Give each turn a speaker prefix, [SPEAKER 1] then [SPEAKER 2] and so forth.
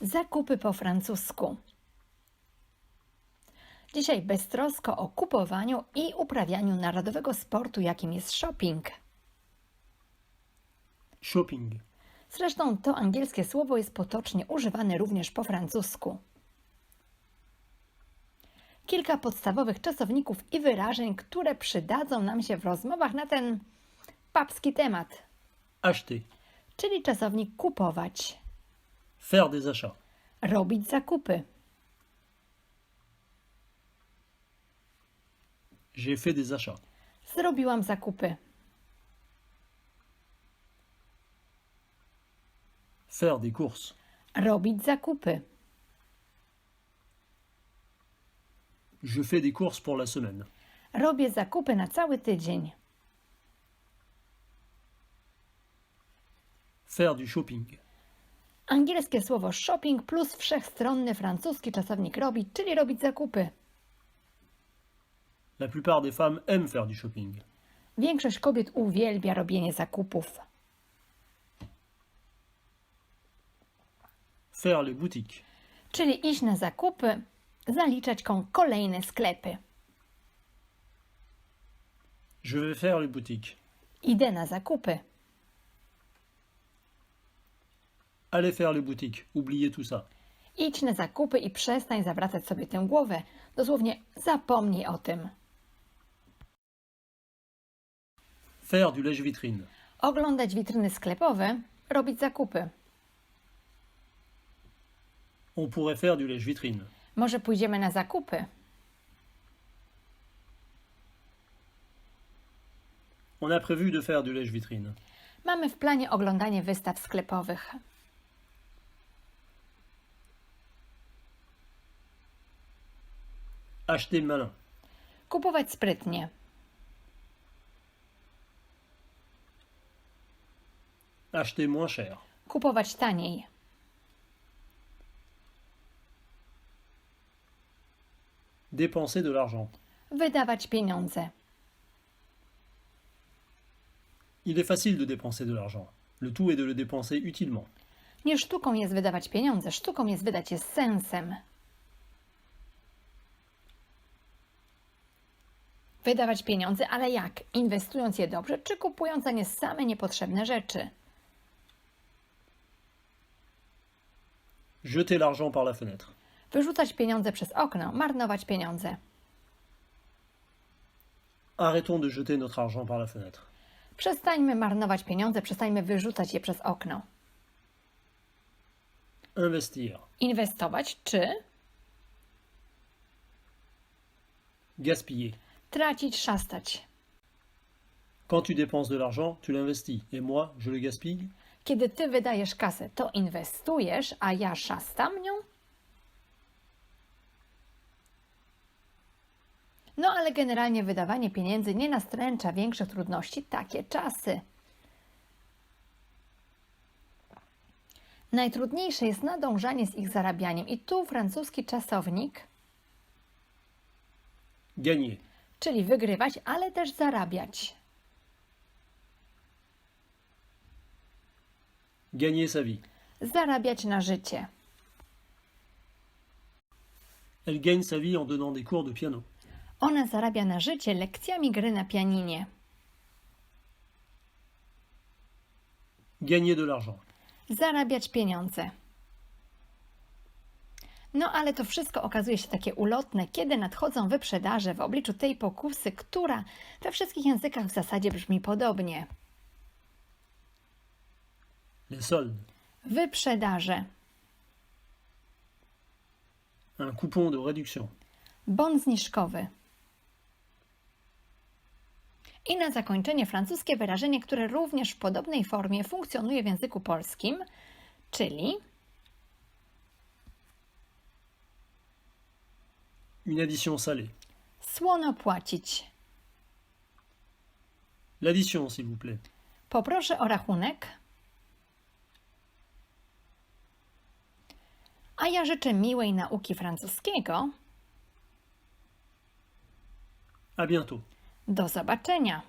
[SPEAKER 1] Zakupy po francusku. Dzisiaj beztrosko o kupowaniu i uprawianiu narodowego sportu, jakim jest shopping.
[SPEAKER 2] Shopping.
[SPEAKER 1] Zresztą to angielskie słowo jest potocznie używane również po francusku. Kilka podstawowych czasowników i wyrażeń, które przydadzą nam się w rozmowach na ten papski temat,
[SPEAKER 2] Acheter.
[SPEAKER 1] czyli czasownik kupować,
[SPEAKER 2] Faire des achats.
[SPEAKER 1] robić zakupy,
[SPEAKER 2] J'ai fait des achats.
[SPEAKER 1] zrobiłam zakupy,
[SPEAKER 2] Faire des courses.
[SPEAKER 1] robić zakupy,
[SPEAKER 2] Je fais des courses pour la semaine.
[SPEAKER 1] robię zakupy na cały tydzień,
[SPEAKER 2] Faire du shopping.
[SPEAKER 1] Angielskie słowo shopping plus wszechstronny francuski czasownik robić, czyli robić zakupy.
[SPEAKER 2] La plupart des femmes aiment faire du shopping.
[SPEAKER 1] Większość kobiet uwielbia robienie zakupów.
[SPEAKER 2] Faire les boutiques.
[SPEAKER 1] Czyli iść na zakupy, zaliczać kon kolejne sklepy.
[SPEAKER 2] Je vais faire les boutiques.
[SPEAKER 1] Idę na zakupy.
[SPEAKER 2] Allez faire les boutiques. Oubliez tout ça.
[SPEAKER 1] Idź na zakupy i przestań zawracać sobie tę głowę. Dosłownie zapomnij o tym.
[SPEAKER 2] Faire du lèche-vitrine.
[SPEAKER 1] Oglądać witryny sklepowe, robić zakupy.
[SPEAKER 2] On pourrait faire du lèche-vitrine.
[SPEAKER 1] Może pójdziemy na zakupy.
[SPEAKER 2] On a prévu de faire du lèche-vitrine.
[SPEAKER 1] Mamy w planie oglądanie wystaw sklepowych.
[SPEAKER 2] Acheter malin.
[SPEAKER 1] Kupować sprytnie.
[SPEAKER 2] Acheter moins cher.
[SPEAKER 1] Kupować taniej.
[SPEAKER 2] Dépenser de l'argent.
[SPEAKER 1] Wydawać pieniądze.
[SPEAKER 2] Il est facile de dépenser de l'argent. Le tout est de le dépenser utilement.
[SPEAKER 1] Nie sztuką jest wydawać pieniądze, sztuką jest wydać je z sensem. Wydawać pieniądze, ale jak? Inwestując je dobrze, czy kupując za nie same niepotrzebne rzeczy?
[SPEAKER 2] Jeter l'argent par la fenêtre.
[SPEAKER 1] Wyrzucać pieniądze przez okno, marnować pieniądze.
[SPEAKER 2] Arrêtons de jeter notre argent par la fenêtre.
[SPEAKER 1] Przestańmy marnować pieniądze, przestańmy wyrzucać je przez okno.
[SPEAKER 2] Investir.
[SPEAKER 1] Inwestować czy
[SPEAKER 2] Gaspiller.
[SPEAKER 1] Tracić, szastać.
[SPEAKER 2] Quand tu dépenses de l'argent, tu l'investis. Et moi, je le gaspille
[SPEAKER 1] Kiedy ty wydajesz kasę, to inwestujesz, a ja szastam nią? No ale generalnie wydawanie pieniędzy nie nastręcza większych trudności takie czasy. Najtrudniejsze jest nadążanie z ich zarabianiem i tu francuski czasownik,
[SPEAKER 2] Gagner.
[SPEAKER 1] Czyli wygrywać, ale też zarabiać.
[SPEAKER 2] Gagner sa vie.
[SPEAKER 1] Zarabiać na życie.
[SPEAKER 2] Elle gagne sa vie en donnant des cours de piano.
[SPEAKER 1] Ona zarabia na życie lekcjami gry na pianinie.
[SPEAKER 2] Gagner de l'argent.
[SPEAKER 1] zarabiać pieniądze. No ale to wszystko okazuje się takie ulotne, kiedy nadchodzą wyprzedaże w obliczu tej pokusy, która we wszystkich językach w zasadzie brzmi podobnie.
[SPEAKER 2] Les soldes.
[SPEAKER 1] Wyprzedaże,
[SPEAKER 2] Un coupon de réduction.
[SPEAKER 1] bon zniżkowy. I na zakończenie francuskie wyrażenie, które również w podobnej formie funkcjonuje w języku polskim, czyli
[SPEAKER 2] Une addition salée.
[SPEAKER 1] słono płacić.
[SPEAKER 2] L'addition, s'il vous plaît.
[SPEAKER 1] Poproszę o rachunek. A ja życzę miłej nauki francuskiego.
[SPEAKER 2] À bientôt.
[SPEAKER 1] Do zobaczenia.